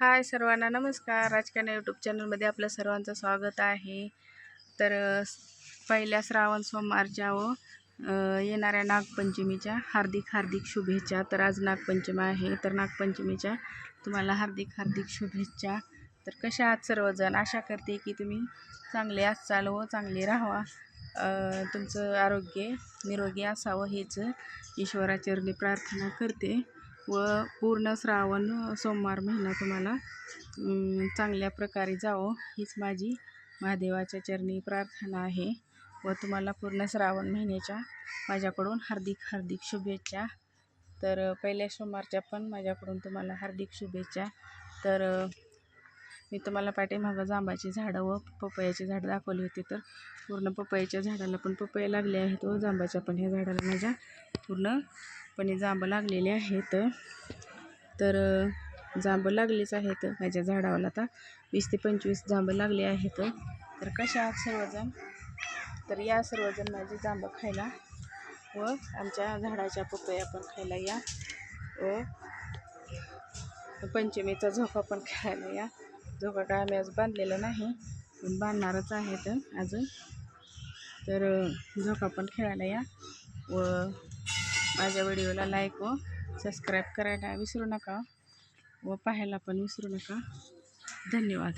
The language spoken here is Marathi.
हाय सर्वांना नमस्कार. राजकारण यूट्यूब चॅनलमध्ये आपलं सर्वांचं स्वागत आहे. तर पहिल्या श्रावण सोमवारच्या व येणाऱ्या नागपंचमीच्या हार्दिक हार्दिक शुभेच्छा. तर आज नागपंचमी आहे. तर नागपंचमीच्या तुम्हाला हार्दिक हार्दिक शुभेच्छा. तर कशा आहात सर्वजण? आशा करते की तुम्ही चांगले असाल व चांगले राहावा. तुमचं आरोग्य निरोगी असावं हेच ईश्वराचरणी प्रार्थना करते. व पूर्ण श्रावण सोमवार महिना तुम्हाला चांगल्या प्रकारे जावं. हीच माझी महादेवाच्या चरणी प्रार्थना आहे. व तुम्हाला पूर्ण श्रावण महिन्याच्या माझ्याकडून हार्दिक हार्दिक शुभेच्छा. तर पहिल्या सोमवारच्या पण माझ्याकडून तुम्हाला हार्दिक शुभेच्छा. तर मी तुम्हाला पाठीमागं जांबाची झाडं व पपयाची झाडं दाखवली होती तर पूर्ण पपयाच्या झाडाला पण पपया लागले आहेत व जांबाच्या पण ह्या झाडाला माझ्या पूर्णपणे जांब लागलेले आहेत. तर जांबं लागलीच आहेत माझ्या झाडावर आता. वीस ते पंचवीस जांबं लागले आहेत. तर कशा आहात सर्वजण? तर या सर्वजण माझी जांबं खायला व आमच्या झाडाच्या पपया पण खायला या व पंचमीचा झोका पण खायला या. झोका काय आम्ही आज बांधलेला नाही पण बांधणारच तर अजून. तर झोका पण खेळायला या व माझ्या व्हिडिओला लाईक व सबस्क्राईब करायला विसरू नका व पाहायला पण विसरू नका. धन्यवाद.